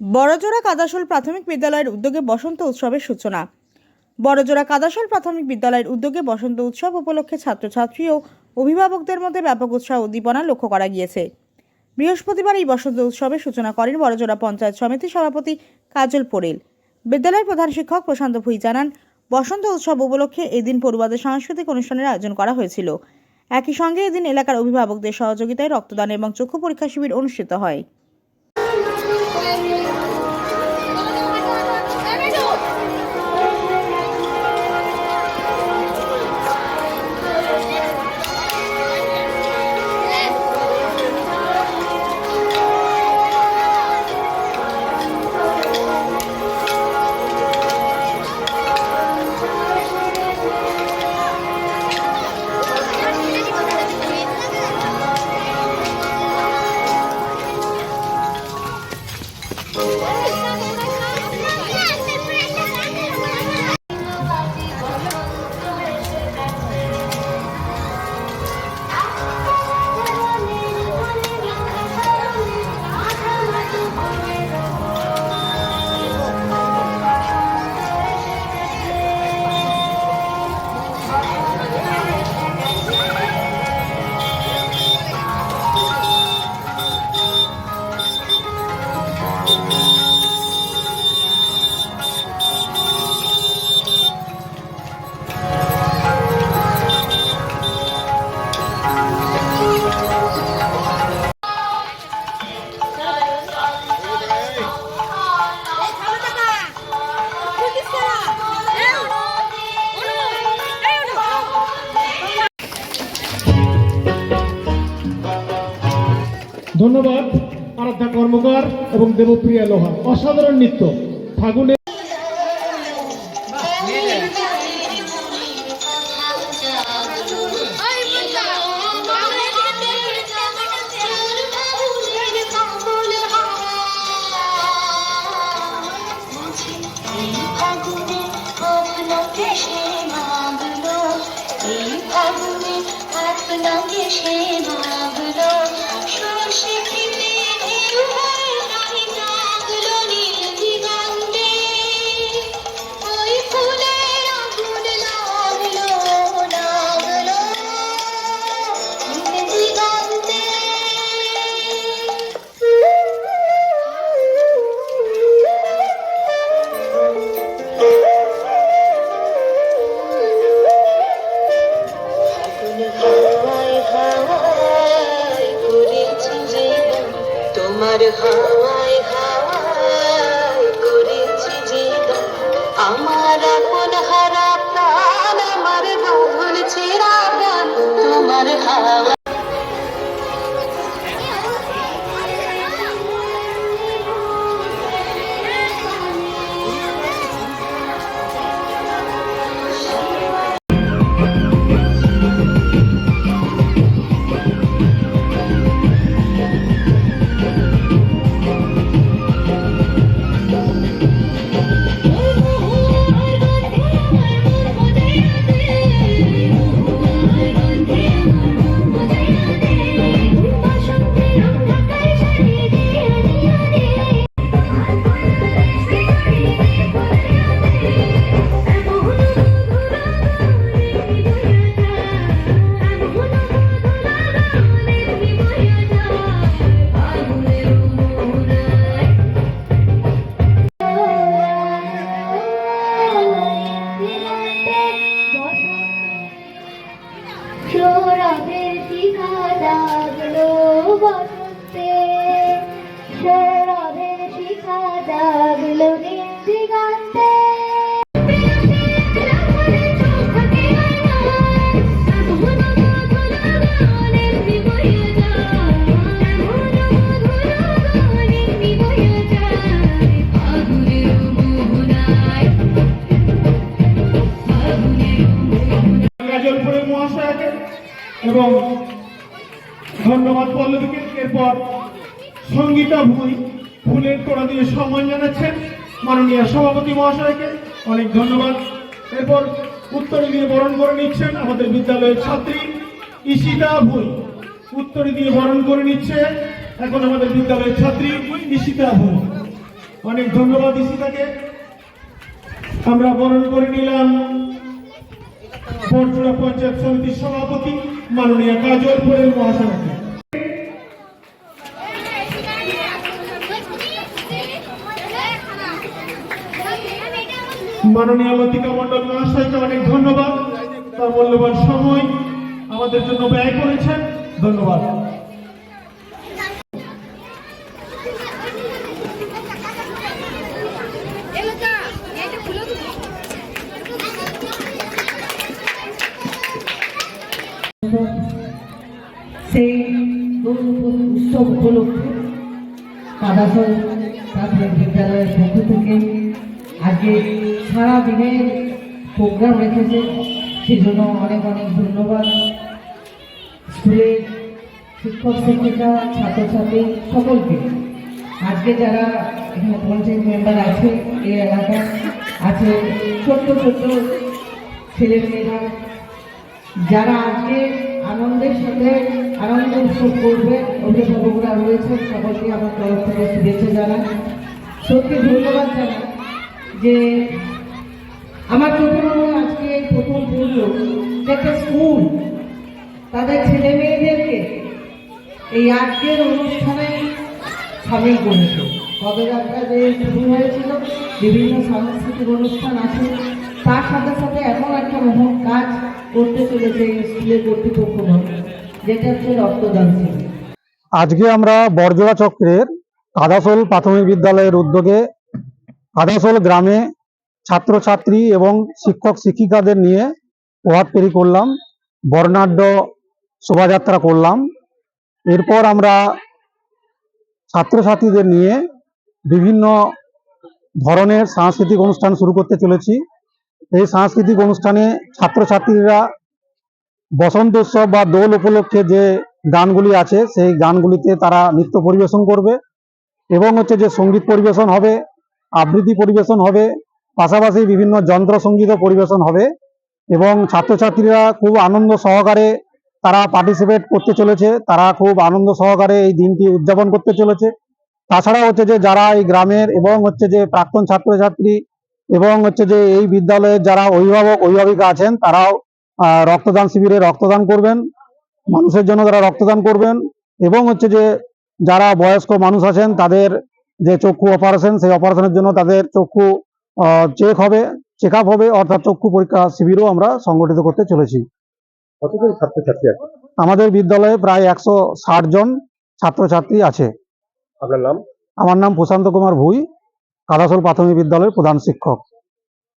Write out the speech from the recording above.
বড়জোড়া কাদাশোল প্রাথমিক বিদ্যালয়ের উদ্যোগে বসন্ত উৎসবের সূচনা। বড়জোড়া কাদাশোল প্রাথমিক বিদ্যালয়ের উদ্যোগে বসন্ত উৎসব উপলক্ষে ছাত্রছাত্রী ও অভিভাবকদের মধ্যে ব্যাপক উৎসাহ উদ্দীপনা লক্ষ্য করা গিয়েছে। বৃহস্পতিবার এই বসন্ত উৎসবের সূচনা করেন বড়জোড়া পঞ্চায়েত সমিতির সভাপতি কাজল পোরেল। বিদ্যালয়ের প্রধান শিক্ষক প্রশান্ত ভুই জানান, বসন্ত উৎসব উপলক্ষে এদিন পড়ুয়াদের সাংস্কৃতিক অনুষ্ঠানের আয়োজন করা হয়েছিল। একই সঙ্গে এদিন এলাকার অভিভাবকদের সহযোগিতায় রক্তদান এবং চক্ষু পরীক্ষা শিবির অনুষ্ঠিত হয়। ধন্যবাদ আরাধ্যা কর্মকার এবং দেবপ্রিয়া লোহা। অসাধারণ নৃত্য। ফাগুনে সে ভাবলো মহাশয়কে এবং ধন্যবাদ পল্লবীকে এরপর সঙ্গীতা ভুই ফুলের তোড়া দিয়ে সম্মান জানাচ্ছেন মাননীয় সভাপতি মহাশয়কে। অনেক ধন্যবাদ। এরপর উত্তরে দিয়ে বরণ করে নিচ্ছেন আমাদের বিদ্যালয়ের ছাত্রী ঈশিতা ভুই। উত্তরে দিয়ে বরণ করে নিচ্ছে এখন আমাদের বিদ্যালয়ের ছাত্রী ঈশিতা ভুই। অনেক ধন্যবাদ ঈশিতাকে। আমরা বরণ করে নিলাম বরজোড়া পঞ্চায়েত সমিতির সভাপতি মাননীয় কাজল পুরের মহাশয়কে। মাননীয় লতিকা মন্ডল মহাশয়কে অনেক ধন্যবাদ। তার মূল্যবান সময় আমাদের জন্য ব্যয় করেছেন। ধন্যবাদ। সেই উৎসব উপলক্ষে কাদাসল প্রাথমিক বিদ্যালয়ের পক্ষ থেকে আজকে সারা দিনের প্রোগ্রাম রেখেছে। সেজন্য অনেক অনেক ধন্যবাদ। স্কুলের শিক্ষক, শিক্ষিকা, ছাত্রছাত্রী সকলকে। আজকে যারা এখানে পঞ্চায়েত মেম্বার আছে এই এলাকায় আছে ছোট্ট ছোট্ট ছেলেমেয়েরা, যারা আজকে আনন্দের সাথে আনন্দ উৎসব করবে, অভিভাবকরা রয়েছে, সকলকে আমার তরফ থেকে শুভেচ্ছা জানাই। সত্যি ধন্যবাদ জানাই যে আমার চোখে মনে আজকে এই প্রথম পড়ল যে একটা স্কুল, তাদের ছেলে মেয়েদেরকে এই আজকের অনুষ্ঠানে সামিল করেছে। পদযাত্রা যে শুরু হয়েছিল, বিভিন্ন সাংস্কৃতিক অনুষ্ঠান আছে তার সাথে সাথে এমন একটা মহৎ কাজ করতে চলেছে এই স্কুলের কর্তৃপক্ষ যেটা হচ্ছে রক্তদান শিবির। আজকে আমরা বরজোড়া চক্রের কাদাসোল প্রাথমিক বিদ্যালয়ের উদ্যোগে কাদাসোল গ্রামে ছাত্রছাত্রী এবং শিক্ষক শিক্ষিকাদের নিয়ে প্রভাত ফেরি করলাম, বর্ণাঢ্য শোভাযাত্রা করলাম। এরপর আমরা ছাত্রছাত্রীদের নিয়ে বিভিন্ন ধরনের সাংস্কৃতিক অনুষ্ঠান শুরু করতে চলেছি। এই সাংস্কৃতিক অনুষ্ঠানে ছাত্রছাত্রীরা বসন্ত উৎসব বা দোল উপলক্ষে যে গানগুলি আছে, সেই গানগুলিতে তারা নৃত্য পরিবেশন করবে এবং হচ্ছে যে সংগীত পরিবেশন হবে, আবৃত্তি পরিবেশন হবে পাশাপাশি বিভিন্ন যন্ত্র সঙ্গীতও পরিবেশন হবে এবং ছাত্রছাত্রীরা খুব আনন্দ সহকারে তারা পার্টিসিপেট করতে চলেছে, তারা খুব আনন্দ সহকারে এই দিনটি উদযাপন করতে চলেছে। তাছাড়া হচ্ছে যে যারা এই গ্রামের এবং হচ্ছে যে প্রাক্তন ছাত্রছাত্রী এবং হচ্ছে যে এই বিদ্যালয়ের যারা অভিভাবক, অভিভাবিকা আছেন, তারাও রক্তদান শিবিরে রক্তদান করবেন, মানুষের জন্য তারা রক্তদান করবেন এবং হচ্ছে যে যারা বয়স্ক মানুষ আছেন, তাদের যে চক্ষু অপারেশন সেই অপারেশনের জন্য তাদের চক্ষু চেক হবে চেক আপ হবে অর্থাৎ চক্ষু পরীক্ষা শিবিরও আমরা সংগঠিত করতে চলেছি। কতজন ছাত্রছাত্রী আছে? আমাদের বিদ্যালয়ে প্রায় একশো ষাট জন ছাত্রছাত্রী আছে। আপনার নাম? আমার নাম প্রশান্ত কুমার ভুই কাদাসোল প্রাথমিক বিদ্যালয়ের প্রধান শিক্ষক।